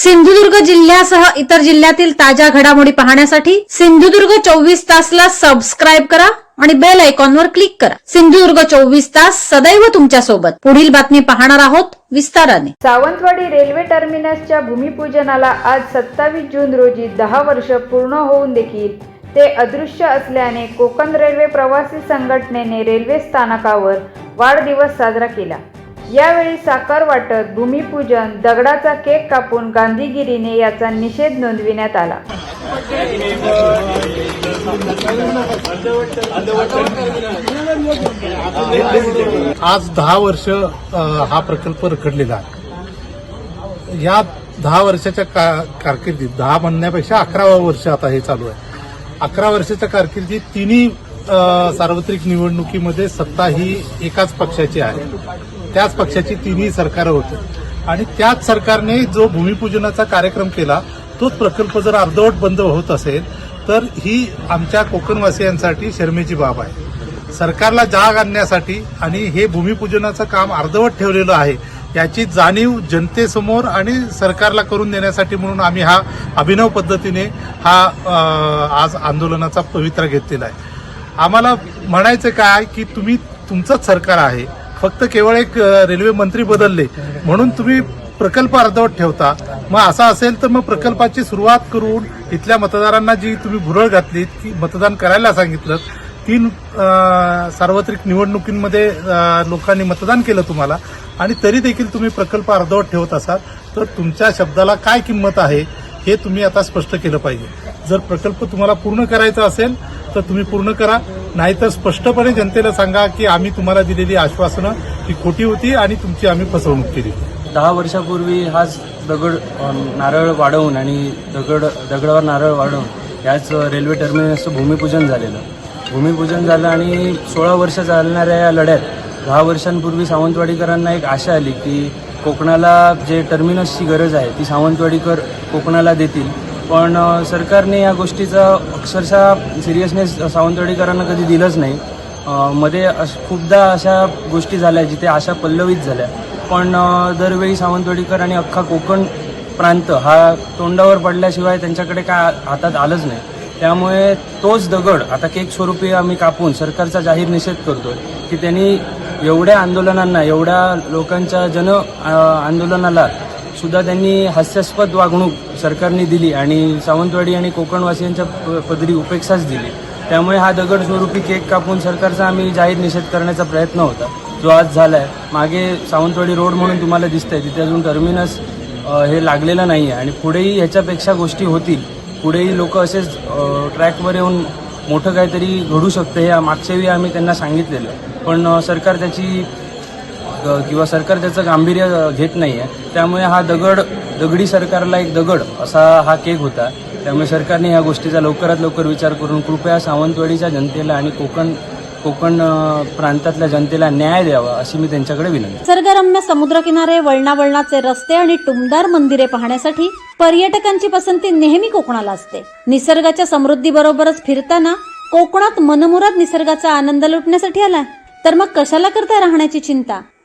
सिंधुदुर्ग जिल्ह्यासह इतर जिल्ह्यातील ताज्या घडामोडी पाहण्यासाठी सिंधुदुर्ग चोवीस तासला सबस्क्राईब करा आणि बेल आयकॉनवर क्लिक करा. सिंधुदुर्ग चोवीस तास सदैव तुमच्यासोबत पुढील बातमी पाहणार आहोत विस्ताराने. सावंतवाडी रेल्वे टर्मिनसच्या भूमिपूजनाला आज सत्तावीस जून रोजी दहा वर्ष पूर्ण होऊन देखील ते अदृश्य असल्याने कोकण रेल्वे प्रवासी संघटनेने रेल्वे स्थानकावर वाढदिवस साजरा केला. यावेळी साखर वाटत भूमिपूजन दगडाचा केक कापून गांधीगिरीने याचा निषेध नोंदविण्यात आला. आज दहा वर्ष हा प्रकल्प रखडलेला आहे. या दहा वर्षाच्या का- कारकिर्दीत दहा म्हणण्यापेक्षा अकरावा वर्ष आता हे चालू आहे. अकरा वर्षाच्या कारकिर्दीत तिन्ही सार्वत्रिक निवडणुकीमध्ये सत्ता ही एकाच पक्षाची आहे. त्याच पक्षाची तिन्ही सरकारं होती. आणि त्याच सरकारने जो भूमिपूजनाचा कार्यक्रम केला तोच प्रकल्प जर अर्धवट बंद होत असेल तर ही आमच्या कोकणवासियांसाठी शर्मेची बाब आहे. सरकारला जाग आणण्यासाठी आणि हे भूमिपूजनाचं काम अर्धवट ठेवलेलं आहे याची जाणीव जनतेसमोर आणि सरकारला करून देण्यासाठी म्हणून आम्ही हा अभिनव पद्धतीने हा आज आंदोलनाचा पवित्रा घेतलेला आहे. आम्हाला म्हणायचं काय की तुम्ही तुमचंच सरकार आहे. फक्त केवळ एक रेल्वे मंत्री बदलले. म्हणून तुम्ही प्रकल्प अर्धवट ठेवता. मग असं असेल तर मग प्रकल्पाची सुरुवात करून इथल्या मतदारांना जी तुम्ही भुरळ घातलीत की मतदान करायला सांगितलं. तीन सार्वत्रिक निवडणुकींमध्ये लोकांनी मतदान केलं तुम्हाला. आणि तरी देखील तुम्ही प्रकल्प अर्धवट ठेवत असाल तर तुमच्या शब्दाला काय किंमत आहे हे तुम्ही आता स्पष्ट केलं पाहिजे. जर प्रकल्प तुम्हाला पूर्ण करायचा असेल तर तुम्ही पूर्ण करा. नाहीतर स्पष्टपणे जनतेला सांगा की आम्ही तुम्हाला दिलेली आश्वासनं ही खोटी होती आणि तुमची आम्ही फसवणूक केली. दहा वर्षापूर्वी हाच दगड नारळ वाढवून आणि दगड दगडावर नारळ वाढवून याच रेल्वे टर्मिनसचं भूमिपूजन झालेलं. भूमिपूजन झालं आणि सोळा वर्ष चालणाऱ्या या लढ्यात दहा वर्षांपूर्वी सावंतवाडीकरांना एक आशा आली की कोकणाला जे टर्मिनसची गरज आहे ती सावंतवाडीकर कोकणाला देतील. पण सरकारने या गोष्टीचा अक्षरशः सिरियसनेस सावंतवाडीकरांना कधी दिलंच नाही. मध्ये अश खूपदा अशा गोष्टी झाल्या जिथे आशा पल्लवीत झाल्या. पण दरवेळी सावंतवाडीकर आणि अख्खा कोकण प्रांत हा तोंडावर पडल्याशिवाय त्यांच्याकडे काय हातात आलंच नाही. त्यामुळे तोच दगड आता केक स्वरूपी आम्ही कापून सरकारचा जाहीर निषेध करतोय की त्यांनी एवढ्या आंदोलनांना एवढ्या लोकांच्या जन आंदोलनाला सुद्धा त्यांनी हास्यास्पद वागणूक सरकारने दिली आणि सावंतवाडी आणि कोकणवासियांच्या प- पदरी उपेक्षाच दिली. त्यामुळे हा दगड स्वरूपी केक कापून सरकारचा आम्ही जाहीर निषेध करण्याचा प्रयत्न होता. जो आज झाला आहे मागे सावंतवाडी रोड म्हणून तुम्हाला दिसतंय. तिथे अजून टर्मिनस हे लागलेलं नाही आहे आणि पुढेही ह्याच्यापेक्षा गोष्टी होतील. पुढेही लोक असेच ट्रॅकवर येऊन मोठं काहीतरी घडू शकतं हे मागच्या आम्ही त्यांना सांगितलेलं. पण सरकार त्याची किंवा सरकार त्याचं गांभीर्य घेत नाही आहे त्यामुळे हा दगड दगडी सरकारला एक दगड असा हा केक होता. त्यामुळे सरकारने या गोष्टीचा लवकरात लवकर विचार करून कृपया सावंतवाडीच्या जनतेला आणि कोकण कोकण प्रांतातल्या जनतेला न्याय द्यावा अशी मी त्यांच्याकडे विनंती. निसर्गरम्य समुद्रकिनारे वळणावळणाचे रस्ते आणि टुमदार मंदिरे पाहण्यासाठी पर्यटकांची पसंती नेहमी कोकणाला असते. निसर्गाच्या समृद्धीबरोबरच फिरताना कोकणात मनमुराद निसर्गाचा आनंद लुटण्यासाठी आलाय. तर मग कशाला करताय राहण्याची चिंता?